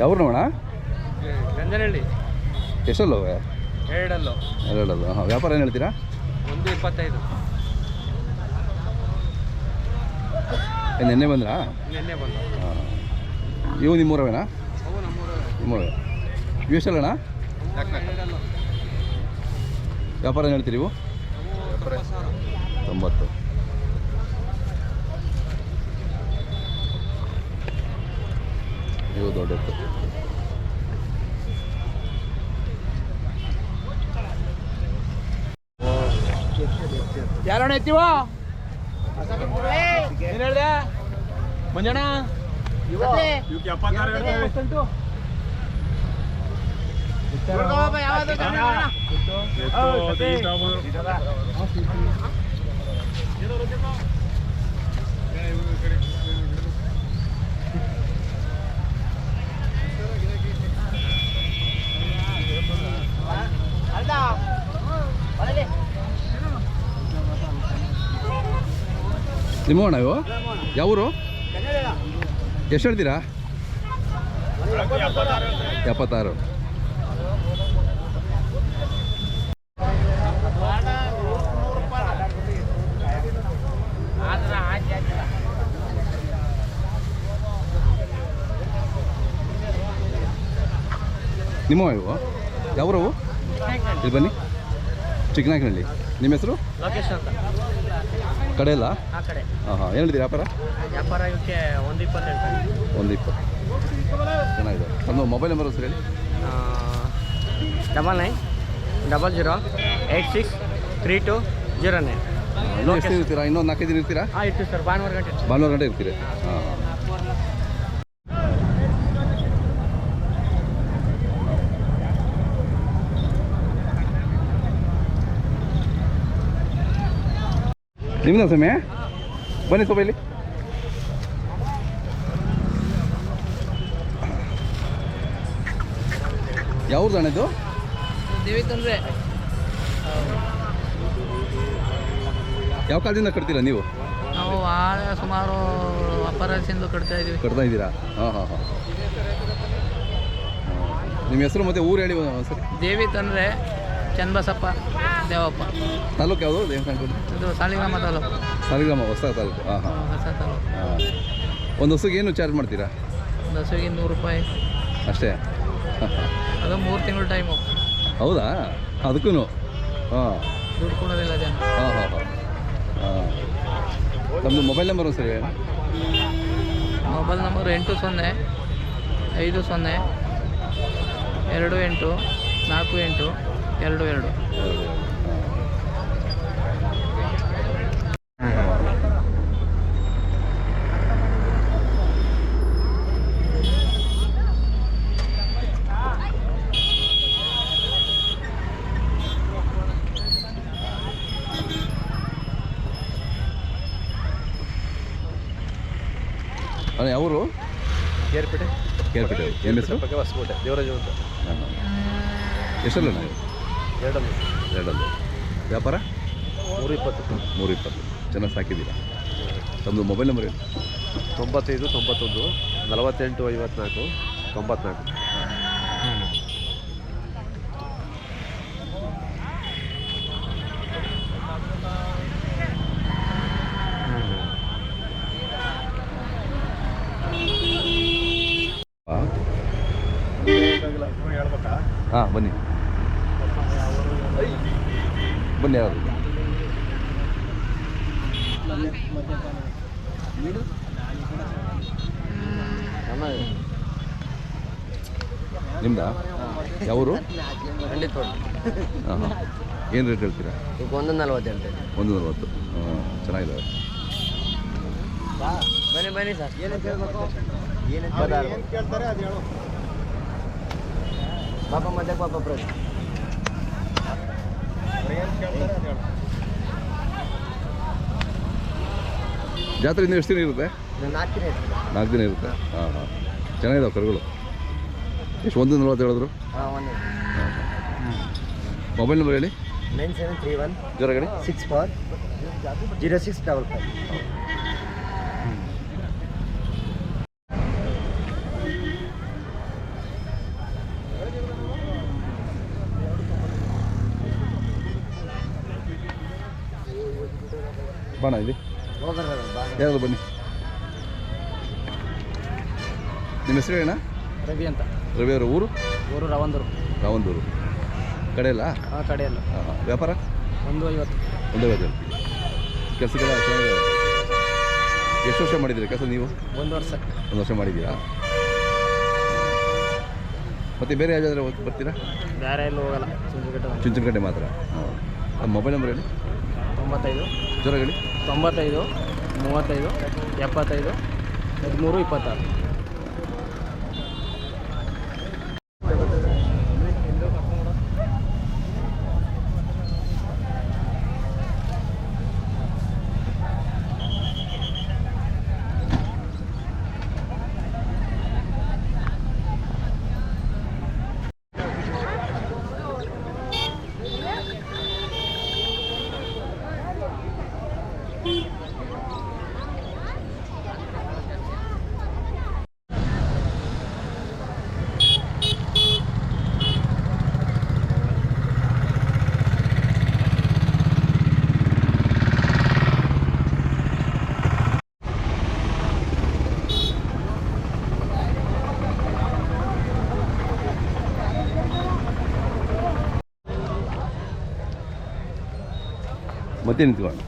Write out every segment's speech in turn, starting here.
ಯಾವ್ರು ಅಣ್ಣ ಗಂಜನಹಳ್ಳಿ. ಎಷ್ಟಲ್ಲೋ ಎರಡಲ್ಲೋ. ಎರಡಲ್ಲ ಹಾಂ ವ್ಯಾಪಾರ ಏನು ಹೇಳ್ತೀರಾ? ಒಂದು ಇಪ್ಪತ್ತೈದು. ನಿನ್ನೆ ಬಂದ್ರಾ? ನಿನ್ನೆ ಬಂದ. ಹಾಂ. ಇವು ನಿಮ್ಮೂರವೇನಾ? ನಿಮ್ಮೂರವೇ. ಇವು ಎಷ್ಟಲ್ಲಣ್ಣ? ವ್ಯಾಪಾರ ಏನು ಹೇಳ್ತೀರಿ ಇವು? ತೊಂಬತ್ತು. ಇವು ದೊಡ್ಡತ್ತು ಯಾರಣ್ಣ ಎತ್ತಿವ? ಏನು ಹೇಳ್ದೆ? ಮಂಜಣ್ಣ? ನಿಮ್ಮವಣ್ಣ ಇವು ಯಾವೂರು? ಎಷ್ಟು ಹೇಳ್ತೀರಾ? ಎಪ್ಪತ್ತಾರು. ನಿಮ್ಮ ಇವು ಯಾವೂರವು? ಇಲ್ಲಿ ಬನ್ನಿ. ಚಿಕ್ಕನಾಗಿನಲ್ಲಿ ನಿಮ್ಮ ಹೆಸರು? ಲೊಕೇಶನ್ ಅಂತ. ಕಡೆ ಇಲ್ಲ ಆ ಕಡೆ. ಹಾಂ ಹಾಂ ಏನು ಹೇಳ್ತೀರಾ ವ್ಯಾಪಾರ? ವ್ಯಾಪಾರ ಇವಕ್ಕೆ ಒಂದು ಇಪ್ಪತ್ತೆಂಟು. ಒಂದು ಇಪ್ಪತ್ತು. ಚೆನ್ನಾಗಿದೆ. ಒಂದು ಮೊಬೈಲ್ ನಂಬರ್ ಹೆಸರು ಹೇಳಿ. Double nine double zero eight six three two zero nine. ಇನ್ನೂ ಎಷ್ಟು ಇರ್ತೀರಾ? ಇನ್ನೊಂದು ನಾಲ್ಕೈದು ದಿನ ಇರ್ತೀರಾ? ಹಾಂ ಇರ್ತೀವಿ ಸರ್. ಭಾನುವಾರ ಗಂಟೆ. ಭಾನುವಾರ ಗಂಟೆ ಇರ್ತೀರಿ. ಹಾಂ ನಿಮ್ದ ಸಮಯ ಬನ್ನಿ ಸ್ವಲ್ಪ ಇಲ್ಲಿ ಯಾವ್ದು ಅಣ್ಣದು ದೇವಿ ತಂದ್ರೆ. ಯಾವ ಕಾಲದಿಂದ ಕಟ್ತೀರಾ ನೀವು? ನಾವು ಆಳ ಸುಮಾರು ಅಪರಾಸಿಂದ ಕಟ್ತಾ ಇದೀವಿ. ಕಟ್ತಾ ಇದ್ದೀರಾ? ಹಾಂ ಹಾಂ ಹಾಂ. ನಿಮ್ಮ ಹೆಸರು ಮತ್ತೆ ಊರು ಹೇಳಿ ಸರಿ ದೇವಿ ತಂದ್ರೆ. ಚನ್ನಬಸಪ್ಪ ದೇವಪ್ಪ. ತಾಲೂಕು ಯಾವುದು? ದೇವಸ್ಥಾನ ಇದು ಸಾಲಿಗ್ರಾಮ ತಾಲೂಕು. ಸಾಲಿಗ್ರಾಮ ಹೊಸ ತಾಲೂಕು. ಹಾಂ ಹಾಂ ಹೊಸ ತಾಲೂಕು. ಹಾಂ. ಒಂದು ಹಸುಗೆ ಏನು ಚಾರ್ಜ್ ಮಾಡ್ತೀರಾ? ಒಂದು ಹಸುಗೆ ನೂರು ರೂಪಾಯಿ. ಅಷ್ಟೇ? ಅದು ಮೂರು ತಿಂಗಳು ಟೈಮು. ಹೌದಾ? ಅದಕ್ಕೂ ಹಾಂ. ದುಡ್ಡು ಕೊಡೋದಿಲ್ಲ ಜನ. ಹಾಂ ಹಾಂ ಹಾಂ. ಹಾಂ. ನಮ್ಮದು ಮೊಬೈಲ್ ನಂಬರ್ ಒಂದು ಸರಿ ಮೊಬೈಲ್ ನಂಬರ್ ಎಂಟು ಸೊನ್ನೆ ಐದು ಸೊನ್ನೆ ಎರಡು ಎಂಟು ನಾಲ್ಕು ಎಂಟು ಎರಡು ಎರಡು. ಅದೇ ಅವರು ಕೇರ್ಪೇಟೆ. ಕೇರ್ಪೇಟೆ. ಏನು ಹೆಸರು? ಬಗ್ಗೆ ಹೊಸಕೋಟೆ. ದೇವರಾಜು ಅಂತ. ಹಾಂ. ಎಷ್ಟಲ್ಲ ನಾವು ಎರಡಲ್ಲಿ. ಎರಡಲ್ಲಿ. ವ್ಯಾಪಾರ? ಮೂರು ಇಪ್ಪತ್ತು ಮೂರು ಇಪ್ಪತ್ತು ಚೆನ್ನಾಗಿ ಸಾಕಿದ್ದೀರಾ? ತಮ್ಮದು ಮೊಬೈಲ್ ನಂಬರ್ ಏನು? ತೊಂಬತ್ತೈದು ತೊಂಬತ್ತೊಂದು ನಲವತ್ತೆಂಟು ಐವತ್ನಾಲ್ಕು ತೊಂಬತ್ನಾಲ್ಕು. ಹಾಂ. ಹಾಂ ಬನ್ನಿ. ಬನ್ನಿ ಅವರು. ನಿಮ್ದಾ? ಯಾವರು? ಖಂಡಿತ ಹಾಂ ಏನು ರೇಟ್ ಹೇಳ್ತೀರಾ? ಈಗ ಒಂದು ನಲ್ವತ್ತು ಹೇಳ್ತೇನೆ. ಒಂದು ನಲ್ವತ್ತು. ಹಾಂ ಚೆನ್ನಾಗಿದ್ದಾವೆ ಬನ್ನಿ ಬನ್ನಿ ಸರ್. ಪಾಪ ಮತ್ತೆ ಪಾಪ ಪ್ರತಿ ಜಾತ್ರೆ ಇನ್ನೂ ಎಷ್ಟು ದಿನ ಇರುತ್ತೆ? ನಾಲ್ಕು ದಿನ ಇರುತ್ತೆ. ಹಾಂ ಹಾಂ. ಚೆನ್ನಾಗಿದಾವೆ ಕರುಗಳು. ಎಷ್ಟು ಒಂದು ನಲ್ವತ್ತು ಹೇಳಿದ್ರು? ಮೊಬೈಲ್ ನಂಬರ್ ಹೇಳಿ. ನೈನ್ ಸೆವೆನ್ ತ್ರೀ ಒನ್ ಜೋರ ಹೇಳಿ. Six four zero six double five. ಬಾಣ ಇಲ್ಲಿ. ಯಾರು ಬನ್ನಿ? ನಿಮ್ಮ ಹೆಸರು ಏನ? ರವಿ ಅಂತ. ರವಿ ಅವರ ಊರು? ಊರು ರಾವಂದೂರು. ರಾವಂದೂರು. ಕಡೆ ಇಲ್ಲ ಆ ಕಡೆಯಲ್ಲ. ಹಾಂ ಹಾಂ ವ್ಯಾಪಾರ? ಒಂದು ಐವತ್ತು. ಒಂದೇ ವ್ಯಾಪಾರ ಕೆಲಸಗಳ ಎಷ್ಟು ವರ್ಷ ಮಾಡಿದ್ದೀರಿ ಕೆಲಸ ನೀವು? ಒಂದು ವರ್ಷ. ಒಂದು ವರ್ಷ ಮಾಡಿದ್ದೀರಾ? ಮತ್ತೆ ಬೇರೆ ಯಾವ್ದಾದ್ರು ಬರ್ತೀರಾ? ಬೇರೆ ಎಲ್ಲೂ ಹೋಗಲ್ಲ. ಚುಂಚನಕಟ್ಟೆ ಮಾತ್ರ. ಹಾಂ ಮೊಬೈಲ್ ನಂಬರ್ ಹೇಳಿ? ತೊಂಬತ್ತೈದು. ಜ್ವರ ಹೇಳಿ. ತೊಂಬತ್ತೈದು ಮೂವತ್ತೈದು ಎಪ್ಪತ್ತೈದು ಹದಿಮೂರು ಇಪ್ಪತ್ತಾರು. ಮತ್ತೆ ನಿಂತ್ಕೊಂಡು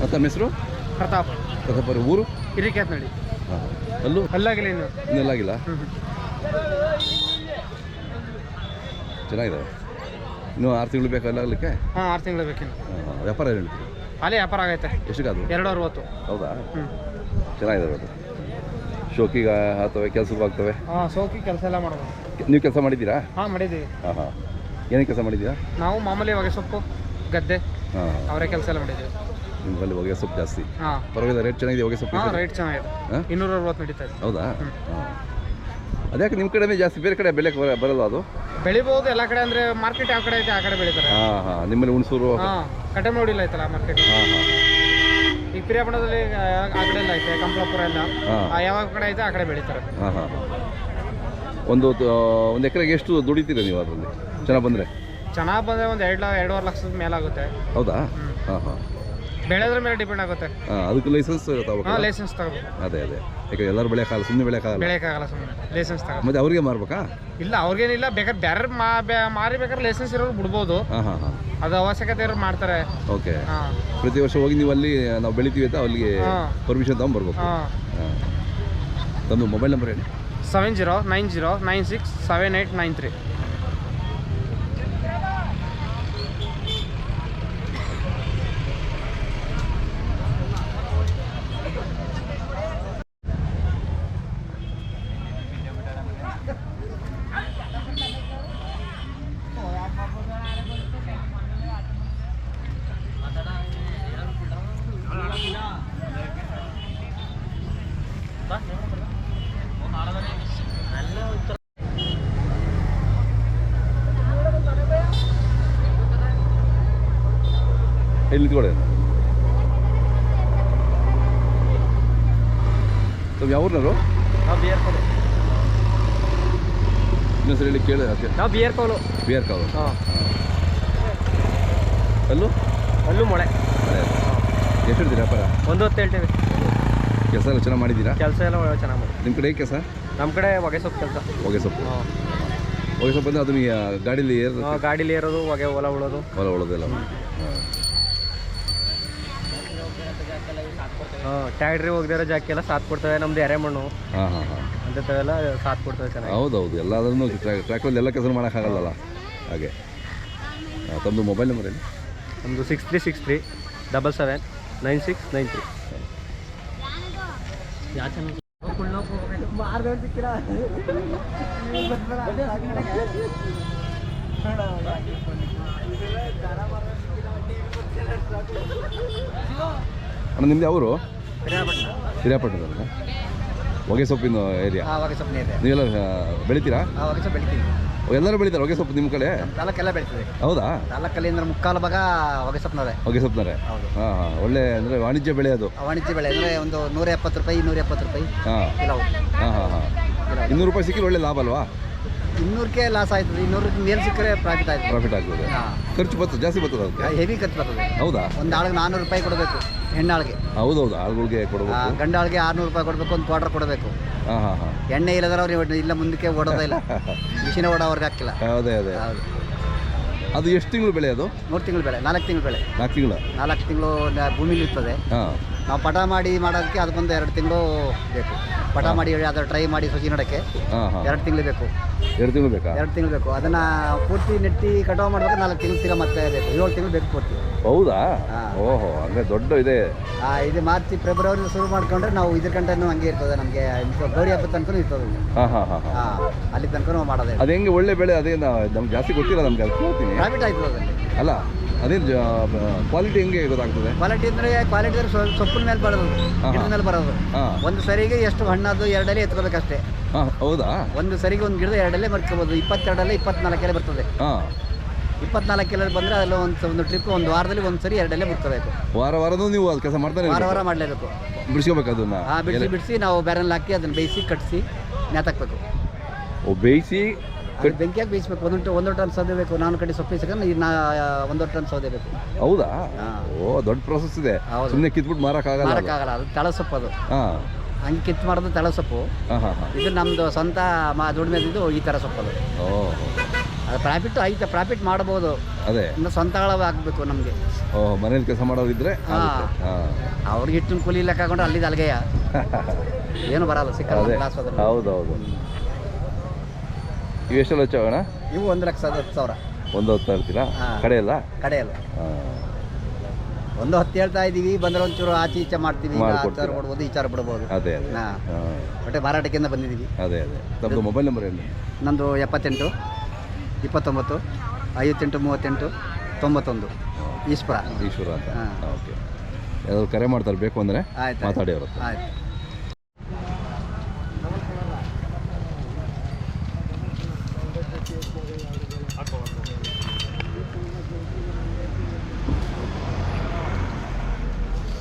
ಮತ್ತೆ ನಮ್ಮ ಹೆಸರು? ಪ್ರತಾಪ್. ಅವರು ಊರು? ಹಿರಿಕೇತ್ ನೋಡಿ ಹಾಂ. ಅಲ್ಲೂ? ಅಲ್ಲಾಗಿಲ್ಲ ಇನ್ನು. ಇನ್ನೆಲ್ಲಾಗಿಲ್ಲ? ಚೆನ್ನಾಗಿದ್ದಾವೆ ಇನ್ನೂ ಆರು ತಿಂಗಳು ಬೇಕಲ್ಲ ಆಗಲಿಕ್ಕೆ? ಹಾಂ ಆರು ತಿಂಗಳು ಬೇಕಿನ್ನು ವ್ಯಾಪಾರ ಏನು ಅಲ್ಲೇ ಅಲ್ಲಿ ವ್ಯಾಪಾರ ಆಗೈತೆ. ಎಷ್ಟಕ್ಕಾದ್ರು? ಎರಡು ಅರವತ್ತು. ಹೌದಾ? ಹ್ಞೂ ಚೆನ್ನಾಗಿದೆ ಅದು. ಶೋಕಿಗೆ ಅಥವಾ ಕೆಲಸಕ್ಕೂ ಆಗ್ತವೆ ಹಾಂ ಸೋಕಿ ಕೆಲಸ ಎಲ್ಲ ಮಾಡ್ಬೋದು ನೀವು ಕೆಲಸ ಮಾಡಿದ್ದೀರಾ? ಹಾಂ ಮಾಡಿದ್ದೀವಿ. ಹಾಂ ಹಾಂ. ಏನೇನು ಕೆಲಸ ಮಾಡಿದ್ದೀರಾ? ನಾವು ಮಾಮೂಲಿ ಹೊಗೆ ಸೊಪ್ಪು ಗದ್ದೆ ಹಾಂ. ಅವರೇ ಕೆಲಸ ಎಲ್ಲ ಮಾಡಿದ್ದೀವಿ. ನಿಮ್ಮಲ್ಲಿ ಹೊಗೆ ಸೊಪ್ಪು ಜಾಸ್ತಿ. ಹಾಂ. ಪರವಾಗಿಲ್ಲ ರೇಟ್ ಚೆನ್ನಾಗಿದೆ ಹೊಗೆ ಸೊಪ್ಪು ಹಾಂ ರೈಟ್ ಚೆನ್ನಾಗಿದೆ. ಹಾಂ? ಇನ್ನೂರ ಅರವತ್ತು ನಡೀತಾ ಇದೆ. ಹೌದಾ? ಹಾಂ. ಅದಕ್ಕೆ ನಿಮ್ಮ ಕಡೆನೇ ಜಾಸ್ತಿ ಬೇರೆ ಕಡೆ ಬೆಲೆ ಬರ- ಬರಲ್ಲ ಅದು? ಬೆಳಿಬಹುದು ಎಲ್ಲ ಕಡೆ ಅಂದ್ರೆ ಮಾರ್ಕೆಟ್ ಯಾವ ಕಡೆ ಐತೆ ಆ ಕಡೆ ಬೆಳಿತಾರೆ. ಹಾಂ ಹಾಂ. ನಿಮ್ಮಲ್ಲಿ ಹುಣಸೂರು? ಹಾಂ ಹಾಂ ಮಾಡಿಲ್ಲ ಐತಲ್ಲ ಮಾರ್ಕೆಟ್ ಹಾಂ. ಈಗ ಪಿರಿಯಾಪಣದಲ್ಲಿ ಆ ಕಡೆ ಎಲ್ಲ ಐತೆ ಕಂಪ್ಲಾಪುರ ಎಲ್ಲ. ಆ ಯಾವ ಕಡೆ ಐತೆ ಆ ಕಡೆ ಬೆಳಿತಾರೆ. ಹಾಂ ಹಾಂ ಒಂದು ತ- ಒಂದು ಎಕರೆಗೆ ಎಷ್ಟು ದುಡಿತೀರ ನೀವು ಅದರಲ್ಲಿ? ಚೆನ್ನಾಗಿ ಬಂದರೆ? ಚೆನ್ನಾಗಿ ಬಂದರೆ ಒಂದು ಎರಡು ಎರಡೂವರೆ ಲಕ್ಷದ ಮೇಲಾಗುತ್ತೆ. ಹೌದಾ. ಹಾಂ ಹಾಂ. ಬೆಳೆದ್ರ ಮೇಲೆ ಡಿಪೆಂಡ್ ಆಗುತ್ತೆ. ಅದಕ್ಕೆ ಲೈಸೆನ್ಸ್ ಹಾಂ ತಗೋಬೇಕು ಲೈಸೆನ್ಸ್ ತಗೋಬೇಕು. ಅದೇ ಅದೇ. ಯಾಕೆ ಎಲ್ಲರೂ ಬೆಳೆಯೋಕ್ಕಾಗಲ್ಲ ಸುಮ್ಮನೆ ಬೆಳೆಯೋಕ್ಕಾಗಲ್ಲ. ಬೆಳೆಯೋಕ್ಕಾಗಲ್ಲ ಸುಮ್ಮನೆ ಲೈಸೆನ್ಸ್ ತಗೋ ಮತ್ತೆ ಅವ್ರಿಗೆ ಮಾರ್ಬೇಕಾ? ಇಲ್ಲ ಅವ್ರಿಗೇನಿಲ್ಲ ಬೇಕಾದ್ರೆ ಬೇರೆ ಮಾ ಬೆ- ಮಾರಿ ಬೇಕಾದ್ರೆ ಲೈಸೆನ್ಸ್ ಇರೋರು ಬಿಡ್ಬೋದು. ಹಾಂ ಹಾಂ ಹಾಂ. ಅದು ಅವಶ್ಯಕತೆ ಇರೋರು ಮಾಡ್ತಾರೆ. ಓಕೆ ಹಾಂ. ಪ್ರತಿ ವರ್ಷ ಹೋಗಿ ನೀವು ಅಲ್ಲಿ ನಾವು ಬೆಳಿತೀವಿ ಅಂತ ಅಲ್ಲಿಗೆ ಹಾಂ. ಪರ್ಮಿಷನ್ ತಗೊಂಬರ್ಬೇಕು ಹಾಂ. ಹಾಂ. ತಮ್ಮದು ಮೊಬೈಲ್ ನಂಬರ್ ಹೇಳಿ. Seven zero nine zero nine six seven eight nine three ಇಲ್ಲಿ ನಿಂತ್ಕೊಳ್ಳಿ ತಾವು ಯಾವ ಊರಿನವರು? ಇನ್ನೊಂದ್ಸರಿ ಹೇಳಿ ಕೇಳಿ ನಾವು ಬಿಯರ್ ಕೋಲು ಬಿಯರ್ ಕಾಲು ಹಾಂ. ಅಲ್ಲೂ? ಅಲ್ಲೂ ಮೊಳೆ. ಎಷ್ಟು ಹೇಳ್ತೀರಾ ವ್ಯಾಪಾರ? ಒಂದು ಹೊತ್ತು ಹೇಳ್ತೀವಿ. ಕೆಲಸ ಎಲ್ಲ ಚೆನ್ನಾಗಿ ಮಾಡಿದ್ದೀರಾ? ಕೆಲಸ ಎಲ್ಲ ಚೆನ್ನಾಗಿ ಮಾಡಿ ನಿಮ್ಮ ಕಡೆ ಹೇಗೆ ಕೆಲಸ? ನಮ್ಮ ಕಡೆ ಹೊಗೆ ಸೊಪ್ಪು ಕೆಲಸ. ಹೊಗೆ ಸೊಪ್ಪು ಹೊಗೆ ಸೊಪ್ಪು ಅಂದರೆ ಅದು ಗಾಡೀಲಿ ಏರ್ ಗಾಡೀಲಿ ಏರೋದು ಹೊಗೆ ಹೊಲ ಉಳೋದು. ಹೊಲ ಉಳೋದಿಲ್ಲ ಹಾಂ. ಹಾಂ ಟ್ಯಾಕ್ಟ್ರಿ ಹೋಗ್ದಿರೋ ಜಾಕಿ ಎಲ್ಲ ಸಾಥ್ ಕೊಡ್ತವೆ. ನಮ್ದು ಎರೆಮಣ್ಣು. ಹಾಂ ಹಾಂ ಹಾಂ. ಅಂಥವೆಲ್ಲ ಸಾಥ್ ಕೊಡ್ತವೆ ಚೆನ್ನಾಗಿ. ಹೌದೌದು ಎಲ್ಲಾದ್ರೂ ಟ್ರ್ಯಾಕ್ಟರಲ್ಲಿ ಎಲ್ಲ ಕೆಲಸ ಮಾಡೋಕ್ಕಾಗಲ್ಲ ಹಾಗೆ. ಹಾಂ, ತಮ್ಮದು ಮೊಬೈಲ್ ನಂಬರ್ ಹೇಳಿ. ನಮ್ಮದು six three six three double seven nine six nine three ಅಣ್ಣ ನಿಮ್ದು ಅವರು ಹಿರಿಯಾಪಟ್ಟಣದಲ್ಲ ಹೊಗೆ ಸೊಪ್ಪಿನ ಏರಿಯಾ ನೀವೆಲ್ಲ ಬೆಳಿತೀರಾ? ಎಲ್ಲರೂ ಬೆಳಿತಾರೆ ಹೊಗೆ ಸೊಪ್ಪು ನಿಮ್ಮ ಕಡೆ? ತಾಲೂಕೆಲ್ಲ ಹೌದಾ? ತಾಲೂಕಲ್ಲಿ ಅಂದ್ರೆ ಮುಕ್ಕಾಲು ಭಾಗ ಹೊಗೆ ಸೊಪ್ಪನವೇ ಹೊಗೆ. ಹಾಂ ಹಾಂ ಒಳ್ಳೆ ಅಂದರೆ ವಾಣಿಜ್ಯ ಬೆಳೆ ಅದು. ವಾಣಿಜ್ಯ ಬೆಳೆ ಅಂದರೆ ಒಂದು ನೂರ ಎಪ್ಪತ್ತು ರೂಪಾಯಿ ನೂರ ಎಪ್ಪತ್ತು ರೂಪಾಯಿ. ಹಾಂ ಹಾಂ ಹಾಂ. ಇನ್ನೂರು ರೂಪಾಯಿ ಸಿಕ್ಕಿದ್ರೆ ಒಳ್ಳೆ ಲಾಭ ಅಲ್ವಾ? ಇನ್ನೂರಕ್ಕೆ ಲಾಸ್ ಆಯ್ತದೆ. ಇನ್ನೂರಕ್ಕೆ ಮೇಲೆ ಸಿಕ್ಕರೆ ಪ್ರಾಫಿಟ್ ಆಯ್ತು ಪ್ರಾಫಿಟ್ ಆಗ್ತದೆ ಖರ್ಚು ಬರ್ತದೆ ಜಾಸ್ತಿ ಬರ್ತದೆ ಅದಕ್ಕೆ? ಹೆವಿ ಖರ್ಚು ಬರ್ತದೆ. ಹೌದಾ? ಒಂದು ಆಳಿಗೆ ನಾನ್ನೂರು ರೂಪಾಯಿ ಕೊಡಬೇಕು ಹೆಣ್ಣಾಳಿಗೆ. ಹೌದೌದು ಆಳುಗಳಿಗೆ ಕೊಡಬೇಕು. ಗಂಡಾಳಿಗೆ ಆರುನೂರು ರೂಪಾಯಿ ಕೊಡಬೇಕು ಒಂದು ಕ್ವಾರ್ಟರ್ ಕೊಡಬೇಕು. ಹಾಂ ಹಾಂ ಹಾಂ. ಎಣ್ಣೆ ಇಲ್ಲದ್ರೆ ಅವ್ರು ಇಲ್ಲ ಮುಂದಕ್ಕೆ ಓಡೋದಿಲ್ಲ ಇಲ್ಲ. ಮಿಷಿನ ಓಡೋ ಅವ್ರಿಗೆ ಹಾಕಿಲ್ಲ. ಅದೇ ಅದೇ ಹೌದು. ಅದು ಎಷ್ಟು ತಿಂಗಳು ಬೆಳೆ ಅದು? ಮೂರು ತಿಂಗಳು ಬೆಳೆ ನಾಲ್ಕು ತಿಂಗಳು ಬೆಳೆ. ನಾಲ್ಕು ತಿಂಗಳು? ನಾಲ್ಕು ತಿಂಗಳು ಭೂಮಿಲಿ ಇರ್ತದೆ. ಹಾಂ. ನಾವು ಪಟ ಮಾಡಿ ಮಾಡೋದಕ್ಕೆ ಅದಕ್ಕೊಂದು ಎರಡು ತಿಂಗಳು ಬೇಕು. ಪಟ ಮಾಡಿ ಅದರ ಟ್ರೈ ಮಾಡಿ ಸುಚಿ ನೋಡೋಕ್ಕೆ ಹಾಂ ಹಾಂ. ಎರಡು ತಿಂಗಳು ಬೇಕು. ಎರಡು ತಿಂಗಳು ಬೇಕಾ? ಎರಡು ತಿಂಗಳು ಬೇಕು. ಅದನ್ನು ಪೂರ್ತಿ ನೆಟ್ಟಿ ಕಟಾವು ಮಾಡಬೇಕು ನಾಲ್ಕು ತಿಂಗಳು ತಿರ ಮತ್ತೆ ಬೇಕು. ಏಳು ತಿಂಗಳು ಬೇಕು ಪೂರ್ತಿ. ಹೌದಾ. ಓಹೋ ಹಂಗೆ ದೊಡ್ಡ ಇದೆ. ಆ, ಇದು ಮಾರ್ಚ್ ಫೆಬ್ರವರಿ ಶುರು ಮಾಡ್ಕೊಂಡ್ರೆ ನಾವು ಇದ್ರ ಗಂಟನೂ ಹಂಗೆ ಇರ್ತದೆ ನಮಗೆ. ಗೌರಿ ಹಬ್ಬದ ತನಕ ಇರ್ತದೆ ಹಾಂ ಹಾಂ ಹಾಂ ಹಾಂ. ಹಾಂ ಅಲ್ಲಿ ತನಕ ಮಾಡೋದೇ. ಅದು ಹೆಂಗೆ ಒಳ್ಳೆ ಬೆಳೆ ಅದೇನು ನಮ್ಗೆ ಜಾಸ್ತಿ ಗೊತ್ತಿಲ್ಲ ನಮ್ಗೆ ಅದು ಕೇಳ್ತೀನಿ. ಪ್ರಾಫಿಟ್ ಆಯ್ತದೆ ಅದರಲ್ಲಿ. ಅಲ್ಲ ಅದೇನು ಕ್ವಾಲಿಟಿ ಹೆಂಗೆ ಗೊತ್ತಾಗ್ತದೆ? ಕ್ವಾಲಿಟಿ ಅಂದ್ರೆ ಕ್ವಾಲಿಟಿ ಅಂದ್ರೆ ಸೊಪ್ಪಿನ ಮೇಲೆ ಬರೋದು ಹಾ, ಗಿಡದ ಮೇಲೆ ಬರೋದು. ಹಾಂ. ಒಂದು ಸರಿಗೆ ಎಷ್ಟು ಹಣ್ಣದು ಎರಡಲ್ಲಿ ಎತ್ಕೋಬೇಕಷ್ಟೇ. ಹಾಂ ಹೌದಾ? ಒಂದು ಸರಿಗೆ ಒಂದು ಗಿಡದ ಎರಡಲ್ಲೇ ಮರ್ಕೋಬೋದು ಇಪ್ಪತ್ತೆರಡಲ್ಲೇ ಇಪ್ಪತ್ನಾಲ್ಕಲ್ಲೇ ಬರ್ತದೆ. ಹಾಂ. ಬಂದ್ರೆ ಬಂದರೆ ಅಲ್ಲೊಂದು ಒಂದು ಒಂದು ಟ್ರಿಪ್ ಒಂದು ವಾರದಲ್ಲಿ ಒಂದು ಸರಿ ಎರಡಲ್ಲೇ ಮುಟ್ಕೋಬೇಕು ವಾರ ವಾರನೂ ನೀವು ಅದು ಕೆಲಸ ಮಾಡ್ತಾರೆ ವಾರ ವಾರ ಮಾಡಲೇಬೇಕು. ಬಿಡಿಸ್ಕೋಬೇಕು ಅದನ್ನ ಆ ಬಿಡಿಸಿ ಬಿಡಿಸಿ ನಾವು ಬ್ಯಾರಲ್ ಹಾಕಿ ಅದನ್ನ ಬೇಯಿಸಿ ಕಟ್ಟಿಸಿ ನೇತಾಕ್ಬೇಕು ಓ ಬೇಯಿಸಿ ಅದು ಬೆಂಕಿಯಾಗಿ ಬೇಯಿಸ್ಬೇಕು ಒಂದೊಂದು ಒಂದೊಂದು ಟನ್ ಸೌದೆ ಬೇಕು ನಾನು ಕಡೆ ಸೊಪ್ಪು ಈ ನಾ ಒಂದೊಂದು ಟನ್ ಸೌದೆ ಬೇಕು. ಹೌದಾ? ಓ ದೊಡ್ಡ ಪ್ರಾಸೆಸ್ ಇದೆ. ಹೌದು. ಸುಮ್ಮನೆ ಕಿತ್ಬಿಟ್ಟು ಮಾರಕ್ಕಾಗಲ್ಲ ಅದು. ಮಾರಕ್ಕಾಗಲ್ಲ ಅದು ತಳ ಸೊಪ್ಪು ಅದು. ಹಾಂ. ಹಂಗೆ ಕಿತ್ತು ಮಾಡೋದು ತಳ ಸೊಪ್ಪು. ಹಾಂ ಹಾಂ ಹಾಂ. ಇದು ನಮ್ಮದು ಸ್ವಂತ ಮಾ ದುಡಿಮೆದಿದ್ದು ಈ ಥರ ಸೊಪ್ಪು ಅದು. ಓ ಅದು ಪ್ರಾಫಿಟ್ ಐತೆ ಪ್ರಾಫಿಟ್ ಮಾಡ್ಬೋದು. ಅದೇ. ಇನ್ನು ಸ್ವಂತ ಆಗಬೇಕು ನಮಗೆ. ಓ ಮನೇಲಿ ಕೆಲಸ ಮಾಡೋರಿದ್ರೆ ಹಾ. ಹಾಂ. ಅವ್ರಿಗೆ ಹಿಟ್ಟಿನ ಕೂಲಿ ಲೆಕ್ಕ ಹಾಕೊಂಡ್ರೆ ಅಲ್ಲಿದ್ದು ಅಲ್ಲಿಗೆಯ ಏನು ಬರಲ್ಲ ಸಿಕ್ಕ ಹೌದು ಹೌದು ಹೌದು ಇವು ಎಷ್ಟೆಲ್ಲ ಹಚ್ಚೋಣ ಇವು ಒಂದು ಲಕ್ಷ ಹತ್ತು ಸಾವಿರ. ಒಂದು ಹತ್ತು ತರ್ತೀರಾ ಕಡೆಯಲ್ಲ? ಕಡೆಯಲ್ಲ. ಒಂದು ಹತ್ತು ಹೇಳ್ತಾ ಇದ್ದೀವಿ ಬಂದ್ರೆ ಒಂಚೂರು ಆಚೆ ಈಚೆ ಮಾಡ್ತೀವಿ ಆಚಾರ ಕೊಡ್ಬೋದು ಈ ಸಾವಿರ ಬಿಡ್ಬೋದು. ಅದೇ ಒಟ್ಟೆ ಮಾರಾಟಕ್ಕಿಂತ ಬಂದಿದ್ದೀವಿ. ಅದೇ ಅದೇ. ತಮ್ಮದು ಮೊಬೈಲ್ ನಂಬರ್ ಏನು? ನಂದು ಎಪ್ಪತ್ತೆಂಟು ಇಪ್ಪತ್ತೊಂಬತ್ತು ಐವತ್ತೆಂಟು ಮೂವತ್ತೆಂಟು ತೊಂಬತ್ತೊಂದು. ಈಶ್ವರ. ಈಶ್ವರ ಅಂತ. ಓಕೆ. ಯಾವ್ದಾದ್ರು ಕರೆ ಮಾಡ್ತಾರೆ ಬೇಕು ಅಂದರೆ ಆಯ್ತು ಮಾತಾಡಿ ಅವ್ರ ಆಯ್ತು.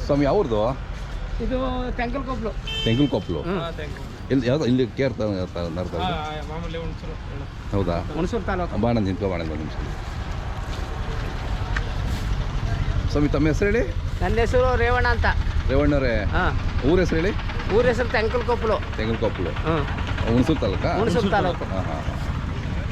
ಸ್ವಾಮಿ ಅವ್ರದ್ದು ಇದು ತೆಂಕಲ್ ಕೊಪ್ಪಲು ತೆಂಗಲ್ ಕೊಪ್ಪಲು ಇಲ್ಲಿ ಯಾವ್ದು ಇಲ್ಲಿ ಕೇರ್ ಹೌದಾ? ಹುಣಸೂರು ತಾಲೂಕು. ಬಾಣ ನಿಂತ್ಕೊ ಬಾಣ ನಿಮಿಷ. ಸ್ವಾಮಿ ತಮ್ಮ ಹೆಸರು ಹೇಳಿ? ನನ್ನ ಹೆಸರು ರೇವಣ್ಣ ಅಂತ. ರೇವಣ್ಣರೇ? ಹಾಂ. ಊರ ಹೆಸರು ಹೇಳಿ? ಊರ ಹೆಸರು ತೆಂಕಲ್ ಕೊಪ್ಪಲು ತೆಂಗಲ್ ಕೊಪ್ಪಲು ಹುಣಸೂರು ತಾಲೂಕಾ? ಹುಣಸೂರು ತಾಲೂಕು. ಹಾಂ ಹಾಂ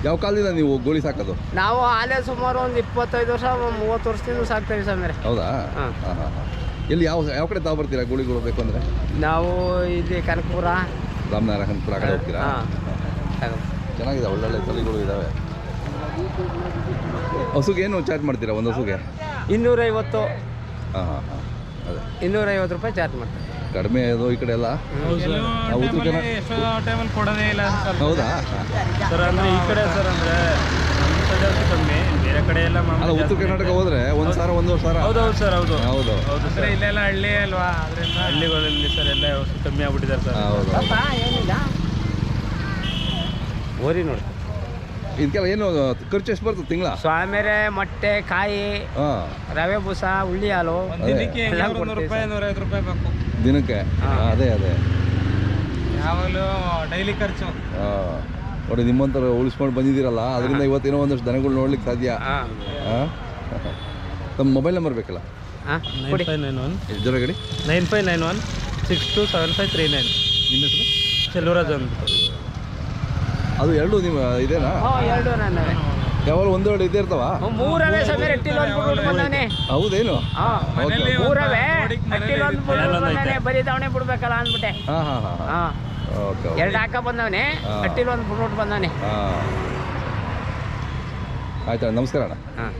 ಯಾವ ಕಾಲದಿಂದ ನೀವು ಗೋಳಿ ಸಾಕೋದು? ನಾವು ಆಲೇ ಸುಮಾರು ಒಂದು ಇಪ್ಪತ್ತೈದು ವರ್ಷ ಮೂವತ್ತು ವರ್ಷದಿಂದ ಸಾಕ್ತೇವೆ ಸ್ವಾಮಿ ಹೌದಾ. ಹಾಂ ಹಾಂ ಹಾಂ. ಎಲ್ಲಿ ಯಾವ ಯಾವ ಕಡೆ ತಾವು ಬರ್ತೀರಾ ಗೋಳಿಗಳು ಬೇಕು ಅಂದರೆ? ನಾವು ಇಲ್ಲಿ ಕನಕಪುರ. ರಾಮನಾರಾಯಣಪುರ ಆ ಕಡೆ ಹೋಗ್ತೀರಾ? ಚೆನ್ನಾಗಿದೆ ಒಳ್ಳೊಳ್ಳೆ ತಳಿಗಳು ಇದ್ದಾವೆ ಹಸುಗೆ ಏನು ಚಾರ್ಜ್ ಮಾಡ್ತೀರಾ ಒಂದು ಹಸುಗೆ? ಇನ್ನೂರೈವತ್ತು. ಹಾಂ ಹಾಂ ಹಾಂ ಅದೇ. ಇನ್ನೂರೈವತ್ತು ರೂಪಾಯಿ ಚಾರ್ಜ್ ಮಾಡ್ತಾರೆ ಕಡಿಮೆ ಅದು ಈ ಕಡೆ ಎಲ್ಲ? ಆ, ಉತ್ತರ ಕನ್ನಡ ಟೈಮಲ್ಲಿ ಕೊಡೋದೇ ಇಲ್ಲ ಸರ್ ಹೌದಾ? ಸರ್ ಅಂದ್ರೆ ಈ ಕಡೆ ಸರ್ ಅಂದ್ರೆ ಕಮ್ಮಿ ಕಡೆ ಎಲ್ಲ ಅಲ್ಲ ಉತ್ತರ ಕರ್ನಾಟಕ ಹೋದ್ರೆ ಒಂದು ಸಾವಿರ ಒಂದೂವರೆ ಸಾವಿರ? ಹೌದೌದು ಸರ್ ಹೌದು. ಹೌದು. ಹೌದು ಸರ್. ಇಲ್ಲೆಲ್ಲ ಹಳ್ಳಿ ಅಲ್ವಾ? ಅದರಿಂದ ಹಳ್ಳಿಗಳಲ್ಲಿ ಸರ್ ಎಲ್ಲ ಕಮ್ಮಿ ಆಗ್ಬಿಟ್ಟಿದ್ದಾರೆ ಸರ್. ಹೌದು ಓರಿ ನೋಡಿ. ಇದಕ್ಕೆಲ್ಲ ಏನು ಖರ್ಚು ಎಷ್ಟು ಬರ್ತದೆ ತಿಂಗಳ? ಸ್ವಾಮಿರೆ ಮೊಟ್ಟೆ ಕಾಯಿ ರವೆ ಬೂಸ ಹುಳಿ ಹಾಲು. ದಿನಕ್ಕೆ ನೂರು ರೂಪಾಯಿ. ನೂರೈವತ್ತು ರೂಪಾಯಿ ಬೇಕು. ದಿನಕ್ಕೆ? ಹಾ. ಅದೇ ಅದೇ. ಯಾವಾಗಲೂ ಡೈಲಿ ಖರ್ಚು. ನೋಡಿ ನಿಮ್ಮಂತರ ಉಳಿಸ್ಕೊಂಡು ಬಂದಿದ್ದೀರಲ್ಲ ಅದರಿಂದ ಇವತ್ತೇನೋ ಒಂದಷ್ಟು ದನಗಳು ನೋಡ್ಲಿಕ್ಕೆ ಸಾಧ್ಯ. ಹಾ. ತಮ್ಮ ಮೊಬೈಲ್ ನಂಬರ್ ಬೇಕಲ್ಲ? Nine five nine one. ಜೋರ ಗಡಿ nine five nine one six two seven five three nine. ನಿಮ್ಮ ಹೆಸರು? ಚೆಲುವರಾಜ್ ಅಂತ. ಅದು ಎರಡು ನಿಮ್ಮ ಇದೇನಾ? ಒಂದು ಎರಡು ಯಾವಾಗ ಒಂದೆರಡು ಇದೇ ಇರ್ತಾವ? ಮೂರವೇ ಸಮೀರ್ ಒಂದು ಬಂದಾನೆ ಹೌದೇನು? ಮೂರವೇ ಒಂದು ಬಿಡ್ಬೇಕಲ್ಲ ಅಂದ್ಬಿಟ್ಟೆ. ಹಾಂ ಹಾಂ. ಹಾಂ. ಎರಡು ಹಾಕ ಬಂದವನೆ. ಅಟ್ಟಿಲ್ ಒಂದು ಫುಟ್ ಬಂದವನೆ. ಆಯ್ತು ನಮಸ್ಕಾರ ಅಣ್ಣ. ಹಾಂ.